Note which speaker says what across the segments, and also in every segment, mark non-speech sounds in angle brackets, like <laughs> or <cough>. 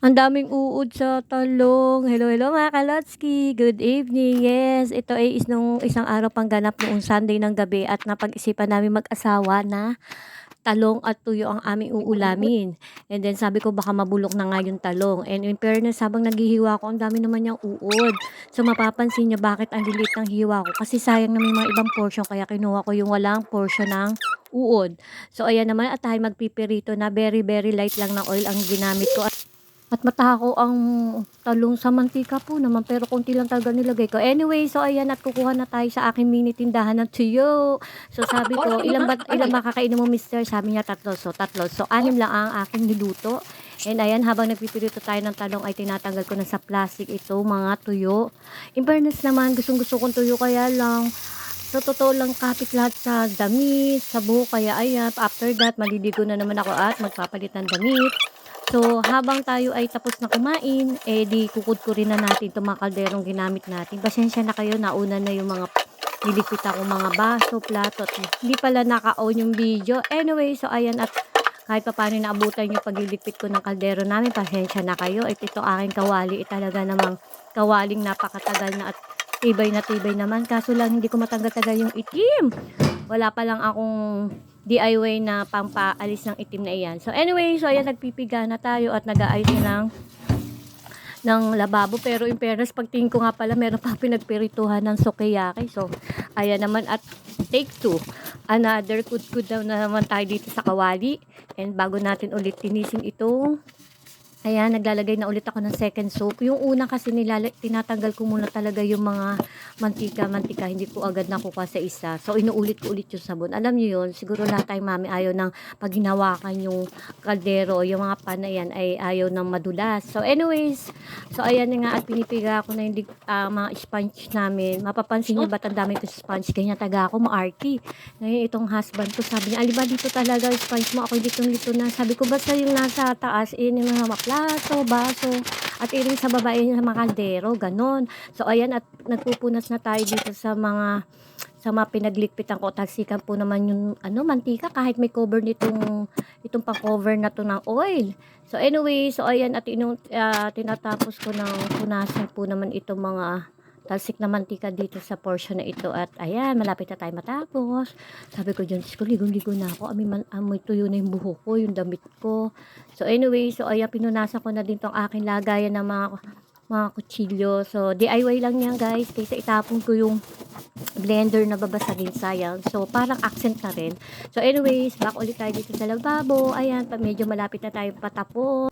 Speaker 1: Ang daming uod sa talong. Hello, hello mga kalotski. Good evening. Yes, ito ay is nung isang araw pang ganap noong Sunday ng gabi at napag-isipan namin mag-asawa na talong at tuyo ang aming uulamin. And then sabi ko baka mabulok na nga yung talong. And in fairness, habang naghihiwa ko, ang dami naman niyang uod. So mapapansin niyo bakit ang lilit ng hiwa ko. Kasi sayang na may mga ibang portion kaya kinuha ko yung walang portion ng uod. So ayan naman at tayo magpipirito na very very light lang na oil ang ginamit ko. At matako ang talong sa mantika po naman pero konti lang talaga nilagay ko. Anyway, so ayan at kukuha na tayo sa aking mini tindahan ng tuyo. So sabi ko, ilang ba, ilang makakainin mo mister? Sabi niya tatlo. So tatlo. So anim lang ang aking niluto. And ayan, habang nagpipirito tayo ng talong ay tinatanggal ko na sa plastic ito, mga tuyo. In fairness naman, gustong gusto kong tuyo kaya lang sa totoo lang kapit lahat sa damit, sa buhok. Kaya ayan, after that, maliligo na naman ako at magpapalit ng damit. So, habang tayo ay tapos na kumain, eh di kukudkurin na natin itong mga kalderong ginamit natin. Pasensya na kayo, nauna na yung mga niligpit ako mga baso, plato. At hindi pala naka-on yung video. Anyway, so ayan at kahit pa paano naabutan yung pagliligpit ko ng kaldero namin, pasensya na kayo. At ito aking kawali, eh, talaga namang kawaling napakatagal na at tibay na tibay naman. Kaso lang hindi ko matanggal-tagal yung itim. Wala pa lang akong DIY na pampaalis ng itim na iyan. So anyway, so ayan nagpipiga na tayo at nag-aayos na ng ng lababo. Pero in fairness, pagtingin ko nga pala, meron pa pinagpirituhan ng sukiyaki. So, ayan naman at take two. Another good-good daw na naman tayo dito sa kawali. And bago natin ulit tinisin ito, Ayan, naglalagay na ulit ako ng second soap. Yung una kasi nilala, tinatanggal ko muna talaga yung mga mantika, mantika. Hindi ko agad nakuha sa isa. So, inuulit ko ulit yung sabon. Alam niyo yun, siguro lahat tayo mami ayaw ng pag hinawakan yung kaldero, yung mga pan na yan ay ayaw ng madulas. So, anyways, so ayan nga at pinipiga ko na yung uh, mga sponge namin. Mapapansin niyo ba't ang dami ko sponge? Kanya taga ako, maarki. Ngayon, itong husband ko, sabi niya, aliba dito talaga sponge mo. Ako litong-lito na. Sabi ko, basta yung nasa taas, eh, yung mga plato, baso, at iring sa babae sa mga kaldero, ganon. So, ayan, at nagpupunas na tayo dito sa mga sa mga pinaglikpitan ko, talsikan po naman yung ano, mantika kahit may cover nitong itong pang-cover na to ng oil. So anyway, so ayan at inong, uh, tinatapos ko ng punasan po naman itong mga talsik na mantika dito sa portion na ito at ayan, malapit na tayo matapos. Sabi ko dyan, ko ligong-ligo na ako. Amoy, man, amoy tuyo na yung buhok ko, yung damit ko. So anyway, so ayan, pinunasan ko na din tong aking lagayan ng mga mga kutsilyo. So, DIY lang yan guys. Kaysa itapon ko yung blender na babasagin sayang. So, parang accent na rin. So, anyways, back ulit tayo dito sa lababo. Ayan, medyo malapit na tayo patapos.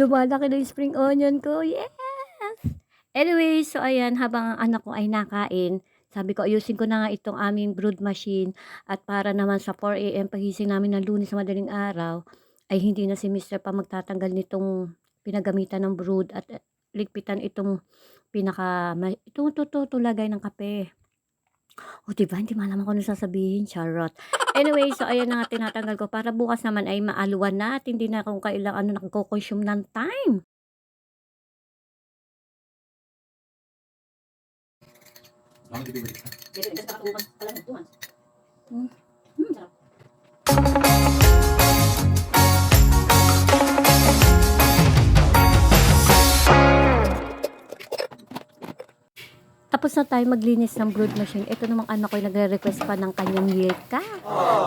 Speaker 1: Lumalaki na yung spring onion ko. Yes! Anyway, so ayan, habang ang anak ko ay nakain, sabi ko, ayusin ko na nga itong aming brood machine at para naman sa 4 a.m. pagising namin ng lunes sa madaling araw, ay hindi na si Mr. pa magtatanggal nitong pinagamitan ng brood at eh, ligpitan itong pinaka, ito, ito, ito, ito, lagay ng kape. O, diba? Hindi malaman ko ano sasabihin. Charot. Anyway, so ayan na nga tinatanggal ko para bukas naman ay maaluan na at hindi na kung kailang ano nagko-consume ng time.
Speaker 2: Bakit.
Speaker 1: Hmm.
Speaker 3: Hmm, sarap.
Speaker 1: Tapos na tayo maglinis ng brood machine. Ito namang anak ko nagre-request pa ng kanyang milka.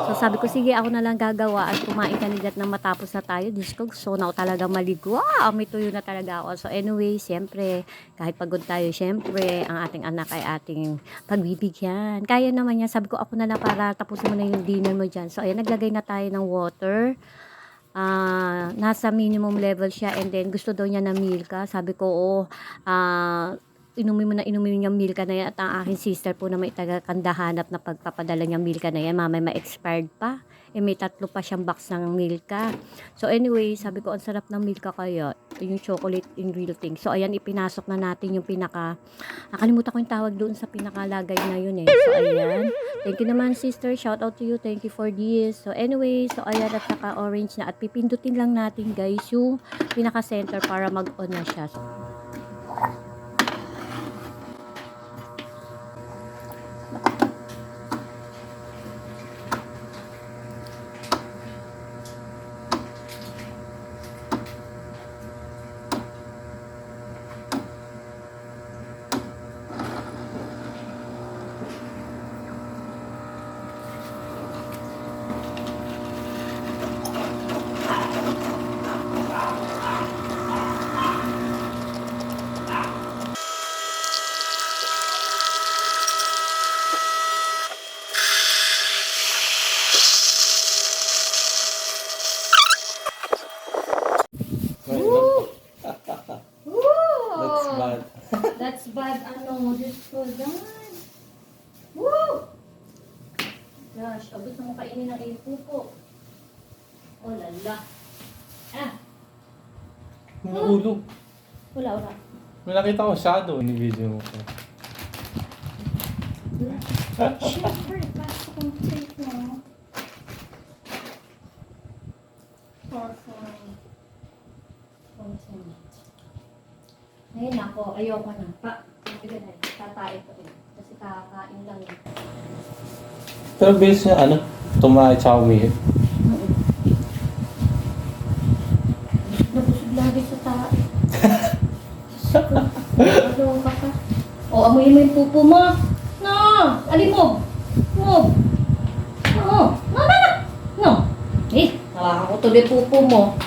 Speaker 1: So sabi ko, sige ako na lang gagawa at kumain kandidat na matapos na tayo. Diyos ko, gusto na ako talaga maligo. Ah, may tuyo na talaga ako. So anyway, siyempre, kahit pagod tayo, siyempre, ang ating anak ay ating pagbibigyan. Kaya naman yan. Sabi ko, ako na lang para tapusin mo na yung dinner mo dyan. So ayan, naglagay na tayo ng water. Ah, nasa minimum level siya and then gusto daw niya ng milka. Sabi ko, oh, ah, inumin mo na inumin yung milka na yan at ang aking sister po na may taga kandahan at na pagpapadala niyang milka na yan mamay ma-expired pa Eh, may tatlo pa siyang box ng Milka. So, anyway, sabi ko, ang sarap ng Milka kaya. Yung chocolate in real thing. So, ayan, ipinasok na natin yung pinaka, nakalimutan ko yung tawag doon sa pinakalagay na yun eh. So, ayan. Thank you naman, sister. Shout out to you. Thank you for this. So, anyway, so, ayan, at naka-orange na. At pipindutin lang natin, guys, yung pinaka-center para mag-on na siya. So, mo kainin ng ipupo. Oh, lala. Ah,
Speaker 2: Nahulog.
Speaker 1: wala, wala.
Speaker 2: May nakita ko shadow ni video mo ko.
Speaker 1: Siyempre, pasok ang tape mo. Ngayon ako, ayoko na. Pa, na, tatae ko rin. Kasi kakain lang yun.
Speaker 2: Pero base niya ano? Tsaka umihip.
Speaker 1: Nabusog lagi <laughs> sa tae. Ano ka pa? O, amoy mo yung pupo mo. No! Alin mo? Mo! No! No, no, no! No! Eh, hawakan ko tuloy pupo mo.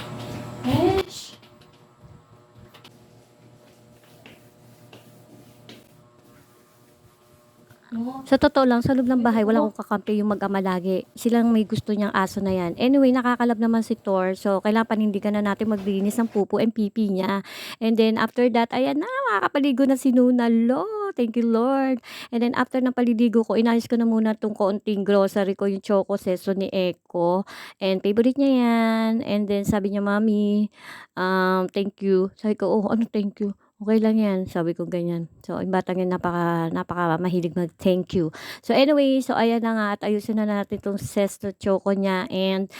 Speaker 1: Sa totoo lang, sa loob ng bahay, wala akong kakampi yung mag-ama lagi. Silang may gusto niyang aso na yan. Anyway, nakakalab naman si Thor. So, kailangan panindigan na natin maglinis ng pupo and pipi niya. And then, after that, ayan na, makakapaligo na si Nuna. Lo, thank you Lord. And then, after ng paliligo ko, inayos ko na muna tong konting grocery ko, yung choco seso ni Echo. And favorite niya yan. And then, sabi niya, Mami, um, thank you. Sabi ko, oh, ano thank you? Okay lang yan. Sabi ko ganyan. So, yung batang yan napaka, napaka mahilig mag thank you. So, anyway, so ayan na nga at ayusin na natin itong sesto choco niya and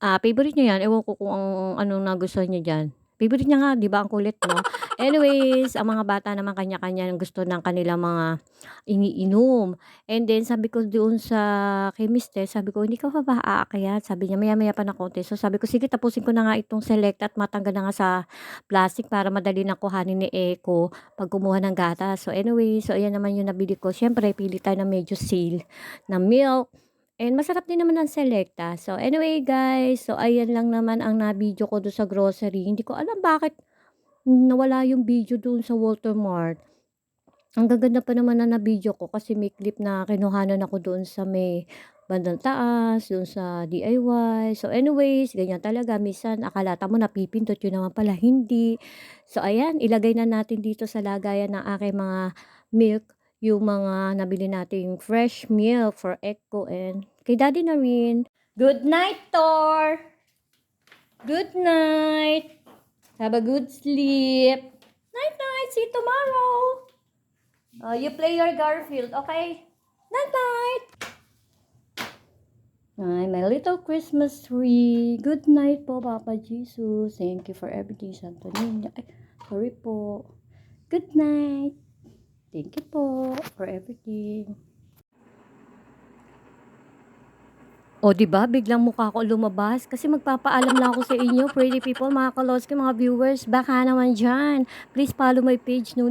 Speaker 1: ah favorite niya yan. Ewan ko kung ang, anong nagustuhan niya dyan. Favorite niya nga, di ba? Ang kulit, no? Anyways, ang mga bata naman kanya-kanya ang gusto ng kanilang mga iniinom. And then, sabi ko doon sa kay Mister, sabi ko, hindi ka pa ba aakyat? Sabi niya, maya-maya pa na konti. So, sabi ko, sige, tapusin ko na nga itong select at matanggal na nga sa plastic para madali na kuhanin ni Echo pag kumuha ng gatas. So, anyway, so ayan naman yung nabili ko. Siyempre, pili tayo ng medyo sale na milk. And masarap din naman ang selecta. So, anyway guys, so ayan lang naman ang na-video ko doon sa grocery. Hindi ko alam bakit nawala yung video doon sa Walter Mart. Ang gaganda pa naman na na-video ko kasi may clip na kinuhanan ako doon sa may bandang taas, doon sa DIY. So anyways, ganyan talaga. Minsan, akalata mo napipindot, yun naman pala hindi. So ayan, ilagay na natin dito sa lagayan ng aking mga milk yung mga nabili nating fresh milk for Echo and kay Daddy na rin. Good night, Thor! Good night! Have a good sleep! Night, night! See you tomorrow! Uh, you play your Garfield, okay? Night, night! Ay, my little Christmas tree. Good night po, Papa Jesus. Thank you for everything, Santo Niño. Ay, sorry po. Good night. Thank you po for everything. O, di ba? Biglang mukha ko lumabas kasi magpapaalam lang ako sa inyo, pretty people, mga kaloski, mga viewers. Baka naman dyan. Please follow my page, no